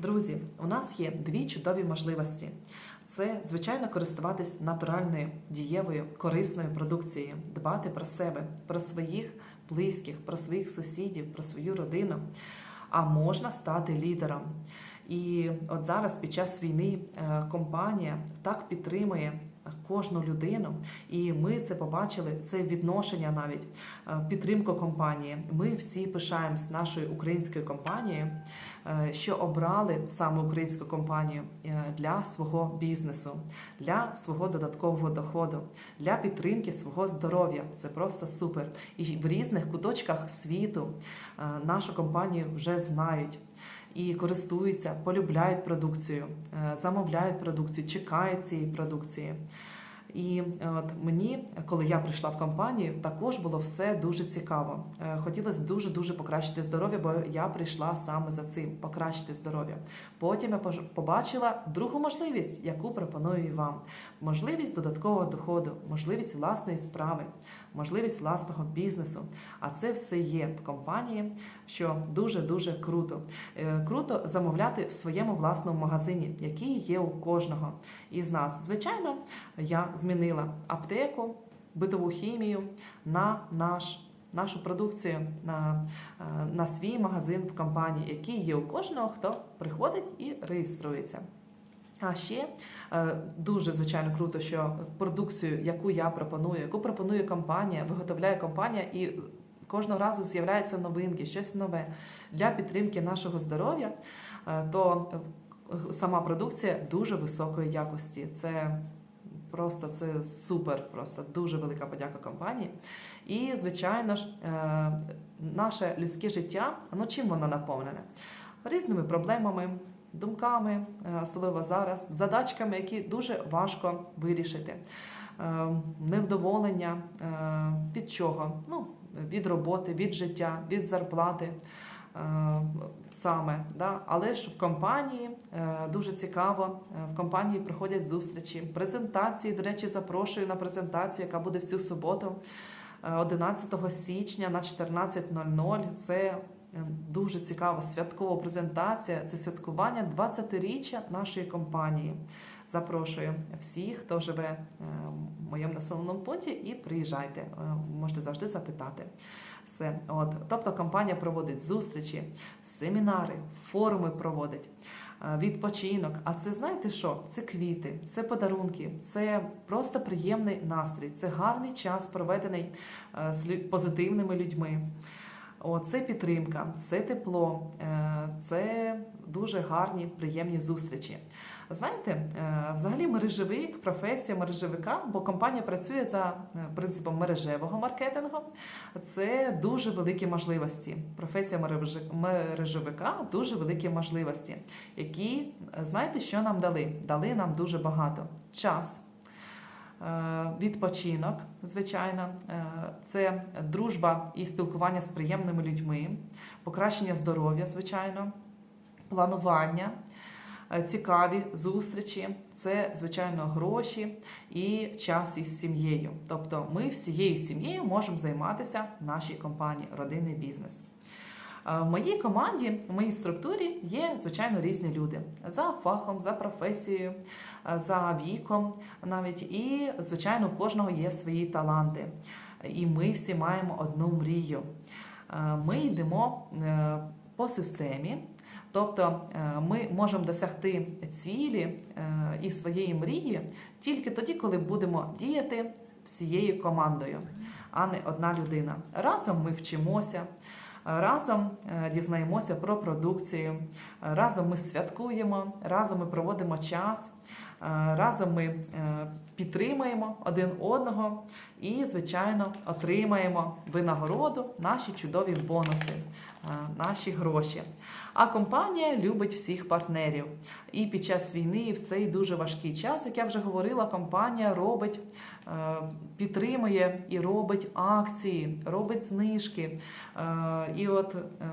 Друзі, у нас є дві чудові можливості. Це, звичайно, користуватись натуральною, дієвою, корисною продукцією, дбати про себе, про своїх близьких, про своїх сусідів, про свою родину. А можна стати лідером. І от зараз, під час війни, е, компанія так підтримує кожну людину, і ми це побачили. Це відношення навіть е, підтримку компанії. Ми всі пишаємось нашою українською компанією, е, що обрали саме українську компанію е, для свого бізнесу, для свого додаткового доходу, для підтримки свого здоров'я. Це просто супер. І в різних куточках світу нашу компанію вже знають. І користуються, полюбляють продукцію, е, замовляють продукцію, чекають цієї продукції. І е, от мені, коли я прийшла в компанію, також було все дуже цікаво. Е, Хотілося дуже дуже покращити здоров'я, бо я прийшла саме за цим покращити здоров'я. Потім я побачила другу можливість, яку пропоную вам: можливість додаткового доходу, можливість власної справи, можливість власного бізнесу. А це все є в компанії, що дуже дуже круто. Е, Круто замовляти в своєму власному магазині, який є у кожного із нас. Звичайно, я змінила аптеку, битову хімію на наш. Нашу продукцію на, е, на свій магазин в компанії, який є у кожного, хто приходить і реєструється. А ще дуже звичайно круто, що продукцію, яку я пропоную, яку пропонує компанія, виготовляє компанія, і кожного разу з'являються новинки, щось нове для підтримки нашого здоров'я, е, то е, сама продукція дуже високої якості. Це просто це супер, просто дуже велика подяка компанії. І, звичайно ж, е, наше людське життя, ну чим воно наповнене? Різними проблемами, думками, е, особливо зараз, задачками, які дуже важко вирішити. Е, Невдоволення е, від чого? Ну, від роботи, від життя, від зарплати. Саме, да? але ж в компанії дуже цікаво. В компанії проходять зустрічі, презентації. До речі, запрошую на презентацію, яка буде в цю суботу, е, 11 січня на 14.00. Це дуже цікава святкова презентація. Це святкування 20-річчя нашої компанії. Запрошую всіх, хто живе е, в моєму населеному пункті, і приїжджайте. Е, Можете завжди запитати. Все, от тобто компанія проводить зустрічі, семінари, форуми проводить. е, Відпочинок, а це знаєте що? Це квіти, це подарунки, це просто приємний настрій, це гарний час, проведений е, з позитивними людьми. О, це підтримка, це тепло, е, це дуже гарні, приємні зустрічі. Знаєте, е, взагалі мережевик, професія мережевика, бо компанія працює за е, принципом мережевого маркетингу. Це дуже великі можливості. Професія мережевика дуже великі можливості, які знаєте, що нам дали? Дали нам дуже багато час. Е, Відпочинок, звичайно, е, це дружба і спілкування з приємними людьми, покращення здоров'я, звичайно, планування, е, цікаві зустрічі, це, звичайно, гроші і час із сім'єю. Тобто ми всією сім'єю можемо займатися в нашій компанії родинний бізнес. В моїй команді, в моїй структурі є, звичайно, різні люди за фахом, за професією, за віком навіть. І, звичайно, у кожного є свої таланти. І ми всі маємо одну мрію. Е, Ми йдемо е, по системі. Тобто е, ми можемо досягти цілі і своєї мрії тільки тоді, коли будемо діяти всією командою, а не одна людина. Разом ми вчимося, разом е, дізнаємося про продукцію, разом ми святкуємо, разом ми проводимо час, е, разом ми е, підтримуємо один одного і, звичайно, отримаємо винагороду, наші чудові бонуси, е, наші гроші. А компанія любить всіх партнерів. І під час війни, і в цей дуже важкий час, як я вже говорила, компанія робить, е, підтримує і робить акції, робить знижки. Е, І от, е,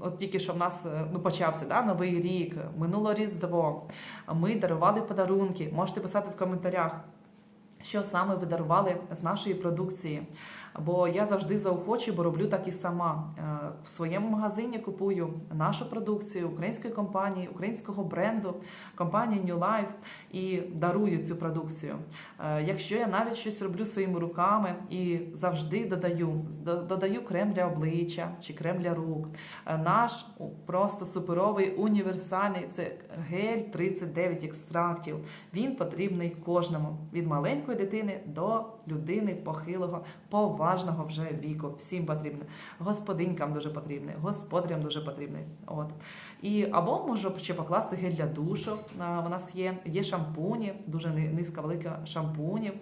от тільки що в нас е, ну, почався да, новий рік, минуло Різдво. Ми дарували подарунки. Можете писати в коментарях. Що саме ви дарували з нашої продукції? Бо я завжди заохочую, бо роблю так і сама. Е, В своєму магазині купую нашу продукцію української компанії, українського бренду, компанії New Life і дарую цю продукцію. Е, Якщо я навіть щось роблю своїми руками і завжди додаю, додаю крем для обличчя чи крем для рук. Е, Наш просто суперовий універсальний це гель 39 екстрактів. Він потрібний кожному від маленької дитини до людини похилого, поважного вже віку. Всім потрібне. Господинькам дуже потрібне, господарям дуже потрібне. От і або можу ще покласти гель для душу. У нас є є шампуні, дуже ни- низка велика шампунів.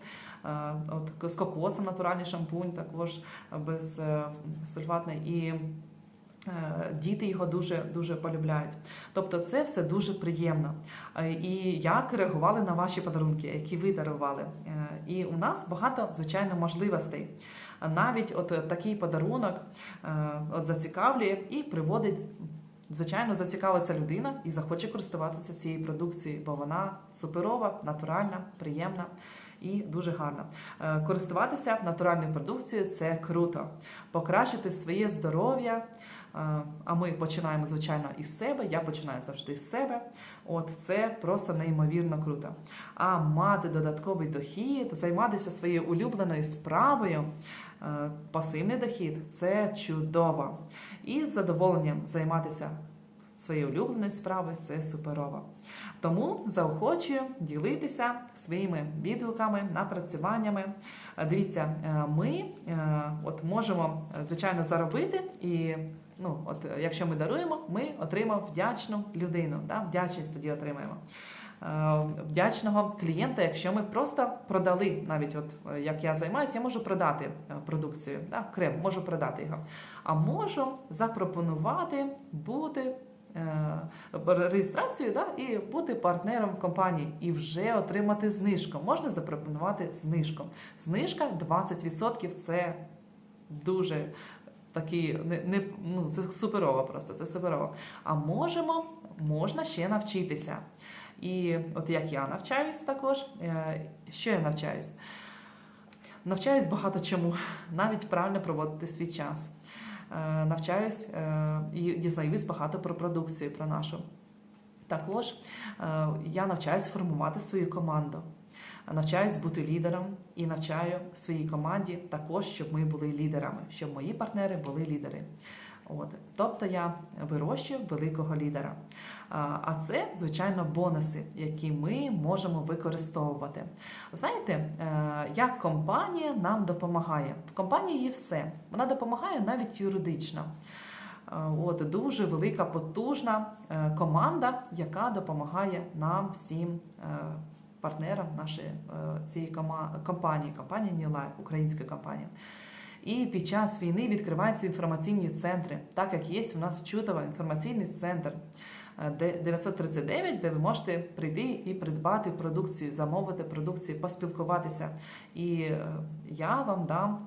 От з кокосом натуральний шампунь, також без е, сульфатний і. Е, Діти його дуже дуже полюбляють. Тобто, це все дуже приємно. Е, І як реагували на ваші подарунки, які ви дарували. Е, І у нас багато звичайно можливостей. Навіть от такий подарунок от зацікавлює і приводить. Звичайно, зацікавиться людина і захоче користуватися цією продукцією, бо вона суперова, натуральна, приємна і дуже гарна. Е, Користуватися натуральною продукцією це круто. Покращити своє здоров'я. А ми починаємо, звичайно, із себе. Я починаю завжди з себе. От це просто неймовірно круто. А мати додатковий дохід, займатися своєю улюбленою справою, е, пасивний дохід це чудово. І з задоволенням займатися своєю улюбленою справою це суперово. Тому заохочую ділитися своїми відгуками, напрацюваннями. Дивіться, е, ми е, от можемо звичайно заробити і. Ну, от е, якщо ми даруємо, ми отримаємо вдячну людину. Да? Вдячність тоді отримаємо. Е, Вдячного клієнта, якщо ми просто продали, навіть от е, як я займаюся, я можу продати продукцію, да? крем, можу продати його. А можу запропонувати бути е, реєстрацію да? і бути партнером компанії і вже отримати знижку. Можна запропонувати знижку. Знижка 20% це дуже такі не, не ну це суперово просто, це суперово. А можемо, можна ще навчитися. І от як я навчаюсь також, е, що я навчаюсь? Навчаюсь багато чому, навіть правильно проводити свій час. Е, Навчаюсь е, і дізнаюсь багато про продукцію, про нашу. Також я навчаюсь формувати свою команду, навчаюсь бути лідером і навчаю своїй команді також, щоб ми були лідерами, щоб мої партнери були лідери. От. Тобто я вирощую великого лідера. А це, звичайно, бонуси, які ми можемо використовувати. Знаєте, е, як компанія нам допомагає? В компанії є все. Вона допомагає навіть юридично. Е, От дуже велика, потужна е, команда, яка допомагає нам всім е, партнерам нашої е, цієї компанії, компанії New українська компанія. І під час війни відкриваються інформаційні центри, так як є у нас в інформаційний центр е, 939, де ви можете прийти і придбати продукцію, замовити продукцію, поспілкуватися. І е, я вам дам.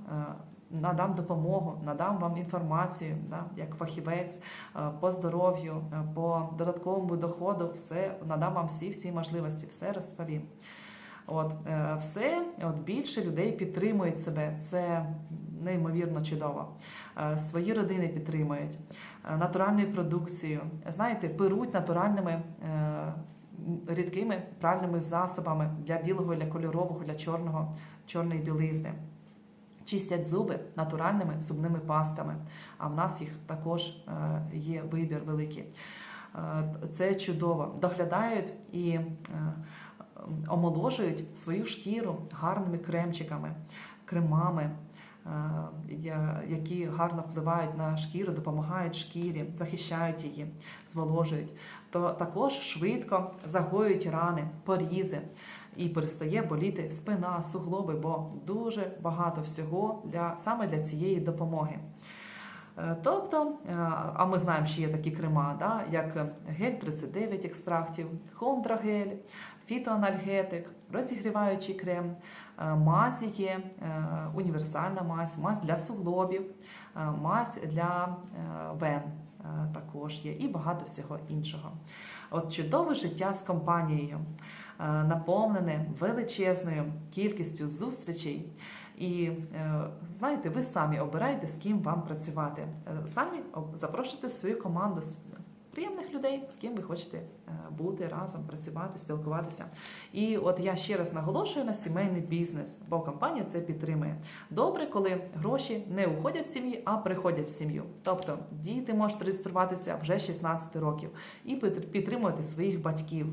Надам допомогу, надам вам інформацію, да, як фахівець е, по здоров'ю, е, по додатковому доходу, все надам вам всі всі можливості, все розповім. От е, все, от більше людей підтримують себе. Це неймовірно чудово. Свої родини підтримують натуральною продукцією. Знаєте, перуть натуральними рідкими пральними засобами для білого, для кольорового, для чорного, чорної білизни. Чистять зуби натуральними зубними пастами, а в нас їх також е, є вибір великий. Е, Це чудово. Доглядають і е, омоложують свою шкіру гарними кремчиками, кремами, які гарно впливають на шкіру, допомагають шкірі, захищають її, зволожують. То також швидко загоюють рани, порізи. І перестає боліти спина, суглоби, бо дуже багато всього для саме для цієї допомоги. Е, Тобто, е, а ми знаємо, що є такі крема, да, як гель 39 екстрактів, хондрагель, фітоанальгетик, розігріваючий крем, е, мазь є, універсальна мазь, мазь для суглобів, мазь для вен також є і багато всього іншого. От чудове життя з компанією, е, наповнене величезною кількістю зустрічей І е, знаєте, ви самі обираєте, з ким вам працювати. Е, Самі запрошуйте в свою команду приємних людей, з ким ви хочете е, бути разом, працювати, спілкуватися. І от я ще раз наголошую на сімейний бізнес, бо компанія це підтримує. Добре, коли гроші не уходять з сім'ї, а приходять в сім'ю. Тобто діти можуть реєструватися вже 16 років і підтримувати своїх батьків.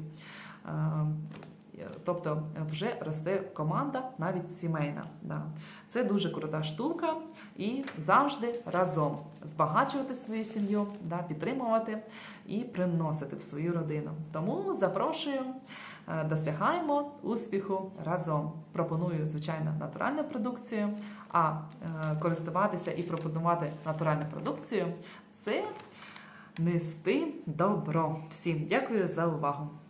Е, Тобто вже росте команда, навіть сімейна. Да. Це дуже крута штука, і завжди разом збагачувати свою сім'ю, да, підтримувати і приносити в свою родину. Тому запрошую, е, досягаємо успіху разом. Пропоную, звичайно, натуральну продукцію, а е, користуватися і пропонувати натуральну продукцію це нести добро. Всім дякую за увагу.